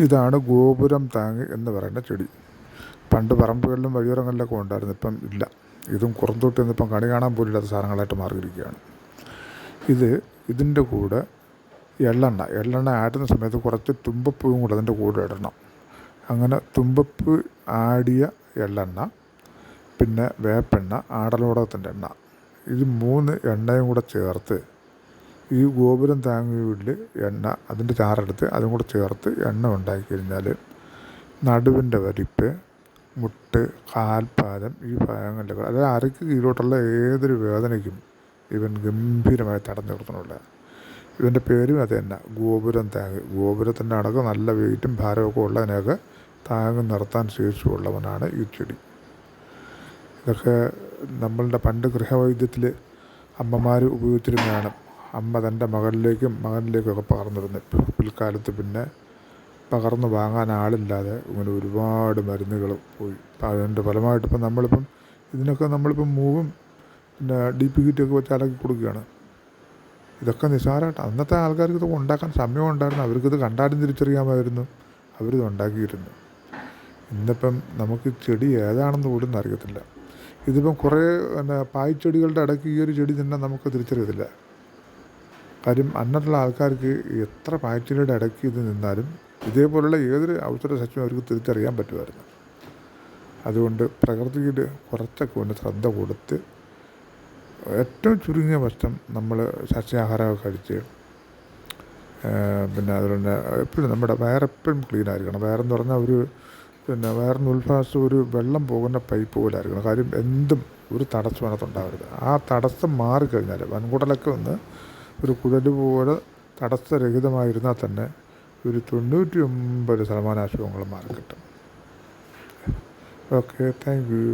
ഇതാണ് ഗോപുരം താങ്ങ് എന്ന് പറയുന്ന ചെടി. പണ്ട് പറമ്പുകളിലും വഴിയോരങ്ങളിലൊക്കെ ഉണ്ടായിരുന്നു ഇപ്പം ഇല്ല. ഇതും കുറന്തൊട്ട് ഇന്നിപ്പം കണി കാണാൻ പോലും ഇല്ലാത്ത സാധനങ്ങളായിട്ട് മാറിയിരിക്കുകയാണ്. ഇത് ഇതിന്റെ കൂടെ എള്ളെണ്ണ എള്ളെണ്ണ ആട്ടുന്ന സമയത്ത് കുറച്ച് തുമ്പപ്പൂവും കൂടെ അതിന്റെ കൂടെ ഇടണം. അങ്ങനെ തുമ്പപ്പൂ ആടിയ എള്ളെണ്ണ പിന്നെ വേപ്പെണ്ണ ആടലോടകത്തിന്റെ എണ്ണ. ഇത് മൂന്ന് എണ്ണയും കൂടെ ചേർത്ത് ഈ ഗോപുരം താങ്ങിയിൽ എണ്ണ അതിന്റെ ചാറെടുത്ത് അതും കൂടെ ചേർത്ത് എണ്ണ ഉണ്ടാക്കി കഴിഞ്ഞാൽ നടുവിന്റെ വലിപ്പ് മുട്ട് കാൽപാദം ഈ ഭാഗങ്ങളിലൊക്കെ അതായത് അരക്ക് കീഴോട്ടുള്ള ഏതൊരു വേദനയ്ക്കും ഇവൻ ഗംഭീരമായി തടഞ്ഞു നിർത്തണമുള്ള ഇവന്റെ പേരും അത് തന്നെ ഗോപുരം താങ്ങി. ഗോപുരത്തിന്റെ അടക്കം നല്ല വെയിറ്റും ഭാരമൊക്കെ ഉള്ളതിനെയൊക്കെ താങ്ങി നിർത്താൻ ശേഷിയുള്ളവനാണ് ഈ ചെടി. ഇതൊക്കെ നമ്മളുടെ പണ്ട് ഗൃഹവൈദ്യത്തിൽ അമ്മമാർ ഉപയോഗിച്ചിരുന്നതാണ്. അമ്മ തന്റെ മകളിലേക്കും മകനിലേക്കൊക്കെ പകർന്നിരുന്നു. പിൽക്കാലത്ത് പിന്നെ പകർന്നു വാങ്ങാൻ ആളില്ലാതെ ഇങ്ങനെ ഒരുപാട് മരുന്നുകൾ പോയി. അതിന്റെ ഫലമായിട്ട് ഇപ്പം നമ്മളിപ്പം ഇതിനൊക്കെ നമ്മളിപ്പം മൂവും പിന്നെ ഡി പി കിറ്റൊക്കെ വെച്ച് അലക്കി കൊടുക്കുകയാണ്. ഇതൊക്കെ നിസ്സാരമായിട്ട് അന്നത്തെ ആൾക്കാർക്ക് ഇതൊക്കെ ഉണ്ടാക്കാൻ സമയം ഉണ്ടായിരുന്നു. അവർക്കിത് കണ്ടാലും തിരിച്ചറിയാമായിരുന്നു. അവരിത് ഉണ്ടാക്കിയിരുന്നു. ഇന്നിപ്പം നമുക്ക് ചെടി ഏതാണെന്ന് പോലും അറിയത്തില്ല. ഇതിപ്പം കുറേ പിന്നെ പായ്ച്ചെടികളുടെ ഇടയ്ക്ക് ഈ ഒരു ചെടി തന്നെ നമുക്ക് തിരിച്ചറിയത്തില്ല. കാര്യം അന്നത്തുള്ള ആൾക്കാർക്ക് എത്ര പാറ്റിനോട് ഇടയ്ക്ക് ഇത് നിന്നാലും ഇതേപോലുള്ള ഏതൊരു അവസര സച്ചും അവർക്ക് തിരിച്ചറിയാൻ പറ്റുമായിരുന്നു. അതുകൊണ്ട് പ്രകൃതിയിൽ കുറച്ചൊക്കെ ഒന്ന് ശ്രദ്ധ കൊടുത്ത് ഏറ്റവും ചുരുങ്ങിയ വശം നമ്മൾ സസ്യാഹാരമൊക്കെ കഴിച്ച് പിന്നെ അതുകൊണ്ട് എപ്പോഴും നമ്മുടെ വയറെപ്പോഴും ക്ലീൻ ആയിരിക്കണം. വയറെന്ന് പറഞ്ഞാൽ ഒരു പിന്നെ വയറിന് ഉത്ഭാസം ഒരു വെള്ളം പോകുന്ന പൈപ്പ് പോലെ ആയിരിക്കണം. കാര്യം എന്തും ഒരു തടസ്സം അതിനകത്തുണ്ടാവരുത് ആ തടസ്സം മാറിക്കഴിഞ്ഞാൽ വൻകുടലൊക്കെ ഒന്ന് ഒരു കുഴൽ പോലെ തടസ്സരഹിതമായിരുന്നാൽ തന്നെ ഒരു തൊണ്ണൂറ്റി ഒമ്പത് ശതമാനം അസുഖങ്ങളും മാറിക്കിട്ടും ഓക്കെ താങ്ക് യു